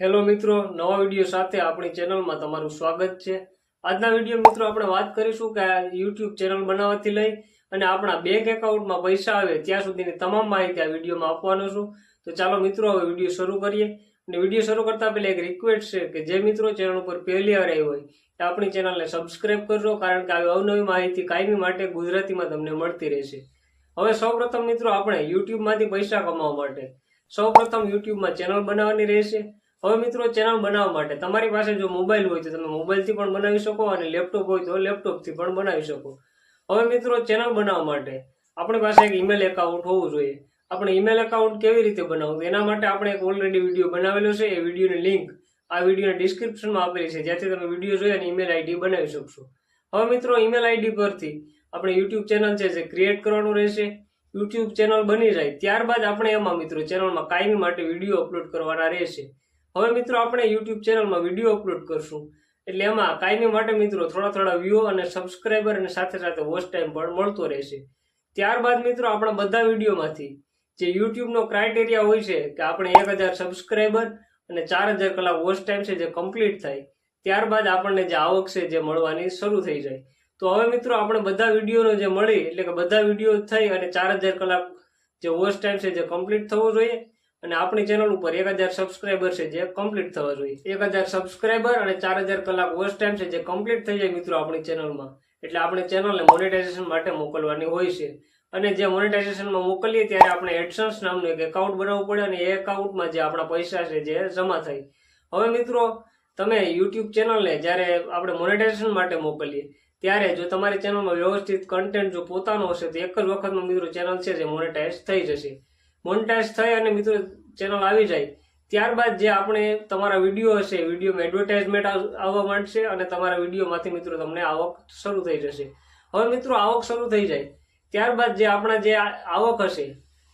Hello મિત્રો, નવા video સાથે આપણી ચેનલમાં તમારું સ્વાગત છે. આજના વીડિયો મિત્રો આપણે વાત કરીશું કે યુટ્યુબ ચેનલ બનાવવાથી લઈ અને આપણા બેંક એકાઉન્ટમાં પૈસા આવે ત્યાં સુધીની તમામ માહિતી આ વિડીયોમાં આપવાનો છું. તો ચાલો મિત્રો, હવે વીડિયો શરૂ કરીએ. અને વીડિયો શરૂ કરતા પહેલાં એક રિક્વેસ્ટ છે કે જે મિત્રો ચેનલ ઉપર પહેલી વાર આવી હોય, એ આપણી ચેનલને સબસ્ક્રાઇબ કરજો, કારણ કે આવી અવનવી માહિતી કાયમી માટે ગુજરાતીમાં તમને મળતી રહેશે. હવે સૌપ્રથમ મિત્રો, આપણે યુટ્યુબમાંથી પૈસા કમાવા માટે. સૌપ્રથમ યુટ્યુબમાં ચેનલ બનાવવાની રહેશે. હવે મિત્રો ચેનલ બનાવવા માટે તમારી પાસે જો મોબાઈલ હોય તો તમે મોબાઈલથી પણ બનાવી શકો અને લેપટોપ હોય તો લેપટોપથી પણ બનાવી શકો. હવે મિત્રો ચેનલ બનાવવા માટે આપણી પાસે એક ઈમેલ એકાઉન્ટ હોવું જોઈએ. આપણે ઈમેલ એકાઉન્ટ કેવી રીતે બનાવવું? એના માટે આપણે એક ઓલરેડી વીડિયો બનાવેલો છે. એ વિડીયોની લિંક આ વિડીયોના ડિસ્ક્રિપ્શનમાં આપેલી છે. જ્યાંથી તમે વીડિયો જોઈ અને ઈમેલ આઈડી બનાવી શકશો. હવે મિત્રો ઈમેલ આઈડી પરથી આપણે યુટ્યુબ ચેનલ છે જે ક્રિએટ કરવાનું રહેશે. યુટ્યુબ ચેનલ બની જાય. ત્યારબાદ આપણે એમાં મિત્રો ચેનલમાં કાયમી માટે વીડિયો અપલોડ કરવાના રહેશે. હવે મિત્રો આપણે યુટ્યુબ ચેનલમાં વીડિયો અપલોડ કરશું. એટલે એમાં કાયમી માટે મિત્રો થોડા થોડા વ્યૂ અને સબસ્ક્રાઈબર અને સાથે સાથે વોચ ટાઈમ પણ મળતો રહેશે. ત્યારબાદ મિત્રો આપણા બધા વિડીયોમાંથી જે યુટ્યુબનો ક્રાઇટેરિયા હોય છે કે આપણે એક હજાર સબસ્ક્રાઈબર અને ચાર હજાર કલાક વોચ ટાઈમ છે જે કમ્પ્લીટ થાય, ત્યારબાદ આપણને જે આવક છે જે મળવાની શરૂ થઈ જાય. તો હવે મિત્રો આપણે બધા વિડીયોનો જે મળી, એટલે કે બધા વીડિયો થઈ અને ચાર હજાર કલાક જે વોચ ટાઈમ છે જે કમ્પ્લીટ થવો જોઈએ. અને આપણી ચેનલ ઉપર એક હજાર સબસ્ક્રાઈબર છે જે કમ્પ્લીટ થવા જોઈએ. એક હજાર સબસ્ક્રાઈબર અને ચાર હજાર કલાક વોચ ટાઈમ છે જે કમ્પ્લીટ થઈ જાય મિત્રો આપણી ચેનલમાં એટલે આપણે ચેનલને મોનિટાઇઝેશન માટે મોકલવાની હોય છે. અને જે મોનેટાઇઝેશનમાં મોકલીએ ત્યારે આપણે એડસન્સ નામનું એક એકાઉન્ટ બનાવવું પડે અને એ એકાઉન્ટમાં જે આપણા પૈસા છે જે જમા થાય. હવે મિત્રો, તમે યુટ્યુબ ચેનલને જ્યારે આપણે મોનેટાઇઝેશન માટે મોકલીએ, ત્યારે જો તમારી ચેનલમાં વ્યવસ્થિત કન્ટેન્ટ જો પોતાનો હશે તો એક જ વખતમાં મિત્રો ચેનલ છે જે મોનેટાઇઝ થઈ જશે. મોનેટાઇઝ થઈ અને મિત્રો ચેનલ આવી જાય, ત્યારબાદ જે આપણે તમારા વીડિયો હશે વિડીયોમાં એડવર્ટાઇઝમેન્ટ આવવા માંડશે અને તમારા વિડીયોમાંથી મિત્રો તમને આવક શરૂ થઈ જશે. હવે મિત્રો આવક શરૂ થઈ જાય, ત્યારબાદ જે આપણા જે આવક હશે,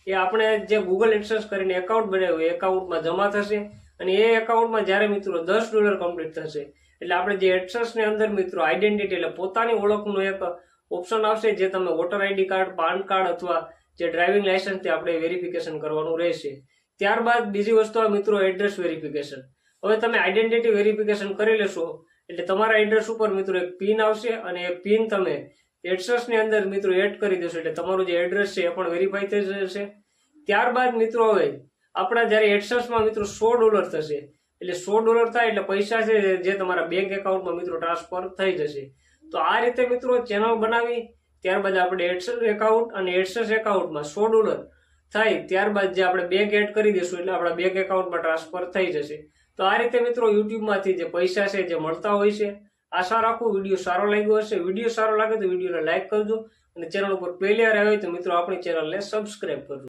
એ આપણે જે ગૂગલ એક્સેસ કરીને એકાઉન્ટ બનાવ્યું, એ એકાઉન્ટમાં જમા થશે અને એ એકાઉન્ટમાં જ્યારે મિત્રો દસ ડોલર કમ્પ્લીટ થશે, એટલે આપણે જે એડસન્સની અંદર મિત્રો આઈડેન્ટિટી એટલે પોતાની ઓળખનું એક ઓપ્શન આવશે, જે તમે voter ID card PAN card અથવા જે ડ્રાઇવિંગ લાયસન્સથી આપણે વેરિફિકેશન કરવાનું રહેશે. ત્યારબાદ બીજી વસ્તુ આ મિત્રો એડ્રેસ વેરિફિકેશન હવે તમે આઈડેન્ટિટી વેરિફિકેશન કરી લેશો, એટલે તમારા એડ્રેસ ઉપર મિત્રો એક પિન આવશે અને એ પિન તમે એડ્રેસની અંદર મિત્રો એડ કરી દેશો, એટલે તમારું જે એડ્રેસ છે એ પણ વેરીફાઈ થઈ જશે. ત્યારબાદ મિત્રો હવે આપણા જ્યારે એડસન્સમાં મિત્રો સો ડોલર થશે, એટલે સો ડોલર થાય એટલે પૈસા છે જે તમારા બેંક એકાઉન્ટમાં મિત્રો ટ્રાન્સફર થઈ જશે. તો આ રીતે મિત્રો ચેનલ બનાવી ત્યારબાદ આપણે એડસન્સ એકાઉન્ટ અને એડસન્સ એકાઉન્ટમાં સો ડોલર થાય ત્યારબાદ જે આપણે બેંક એડ કરી દઈશું એટલે આપણા બેંક એકાઉન્ટમાં ટ્રાન્સફર થઈ જશે. તો આ રીતે મિત્રો યુટ્યુબમાંથી જે પૈસા છે જે મળતા હોય છે, આશા રાખું વીડિયો સારો લાગ્યો હશે. વીડિયો સારો લાગે તો વિડીયોને લાઇક કરજો અને ચેનલ ઉપર પહેલી વાર આવે તો મિત્રો આપણી ચેનલને સબસ્ક્રાઇબ કરજો.